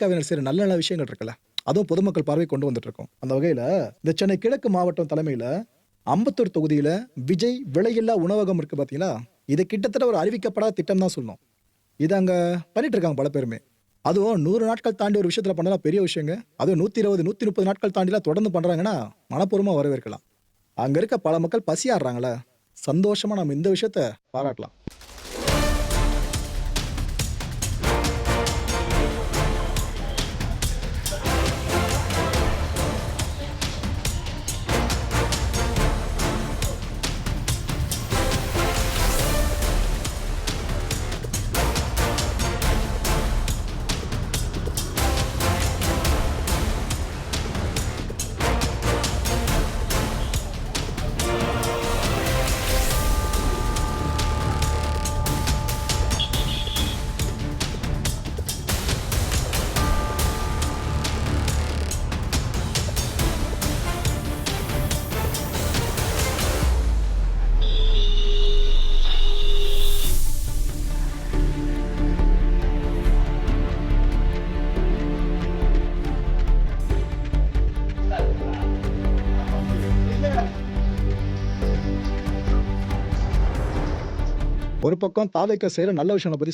கவிஞர் செய்கிற நல்ல நல்ல விஷயங்கள் இருக்குல்ல? அதுவும் பொதுமக்கள் பார்வை கொண்டு வந்துட்டு இருக்கோம் அந்த வகையில் இந்த சென்னை கிழக்கு மாவட்டம் தலைமையில் அம்பத்தூர் தொகுதியில் விஜய் விலையில்லா உணவகம் இருக்கு பார்த்தீங்களா இது கிட்டத்தட்ட ஒரு அறிவிக்கப்படாத திட்டம் தான் சொல்லணும். இது அங்கே பண்ணிட்டு இருக்காங்க பல பேருமே. அதுவும் நூறு நாட்கள் தாண்டி ஒரு விஷயத்தில் பண்ணலாம் பெரிய விஷயங்க. அதுவும் நூற்றி இருபது நூற்றி முப்பது நாட்கள் தாண்டிலாம் தொடர்ந்து பண்ணுறாங்கன்னா மனப்பூர்வமாக வரவேற்கலாம். அங்கே இருக்க பல மக்கள் பசியாடுறாங்களே. சந்தோஷமாக நம்ம இந்த விஷயத்த பாராட்டலாம். ஒரு பக்கம் தாவைக்க செய்கிற நல்ல விஷயங்களை பற்றி